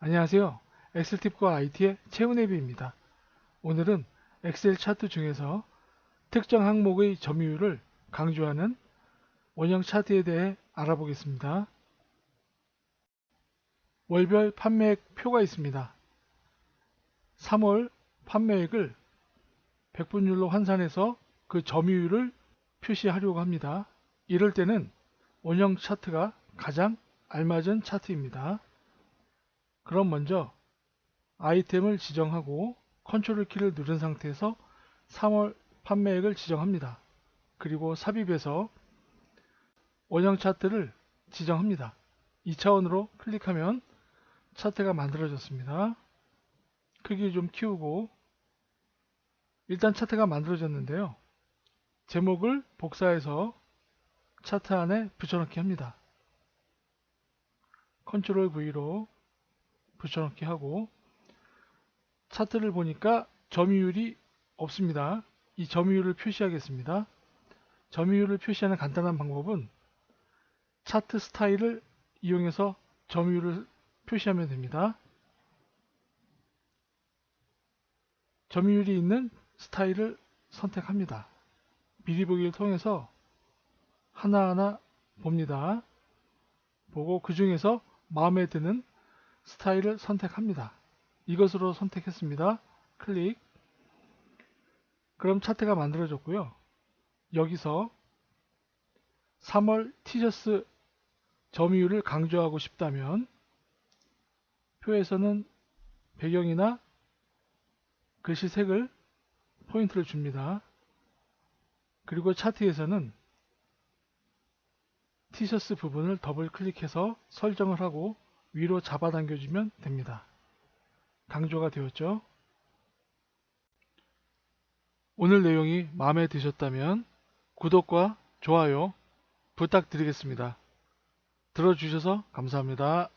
안녕하세요. 엑셀팁과 IT의 최은혜비입니다. 오늘은 엑셀 차트 중에서 특정 항목의 점유율을 강조하는 원형 차트에 대해 알아보겠습니다. 월별 판매액 표가 있습니다. 3월 판매액을 백분율로 환산해서 그 점유율을 표시하려고 합니다. 이럴 때는 원형 차트가 가장 알맞은 차트입니다. 그럼 먼저 아이템을 지정하고 컨트롤 키를 누른 상태에서 3월 판매액을 지정합니다. 그리고 삽입해서 원형 차트를 지정합니다. 2차원으로 클릭하면 차트가 만들어졌습니다. 크기 좀 키우고 일단 차트가 만들어졌는데요. 제목을 복사해서 차트 안에 붙여넣기 합니다. 컨트롤 V로 붙여넣기 하고 차트를 보니까 점유율이 없습니다. 이 점유율을 표시하겠습니다. 점유율을 표시하는 간단한 방법은 차트 스타일을 이용해서 점유율을 표시하면 됩니다. 점유율이 있는 스타일을 선택합니다. 미리 보기를 통해서 하나하나 봅니다. 보고 그 중에서 마음에 드는 스타일을 선택합니다. 이것으로 선택했습니다. 클릭. 그럼 차트가 만들어졌고요. 여기서 3월 티셔츠 점유율을 강조하고 싶다면 표에서는 배경이나 글씨 색을 포인트를 줍니다. 그리고 차트에서는 티셔츠 부분을 더블 클릭해서 설정을 하고 위로 잡아당겨주면 됩니다. 강조가 되었죠. 오늘 내용이 마음에 드셨다면 구독과 좋아요 부탁드리겠습니다. 들어주셔서 감사합니다.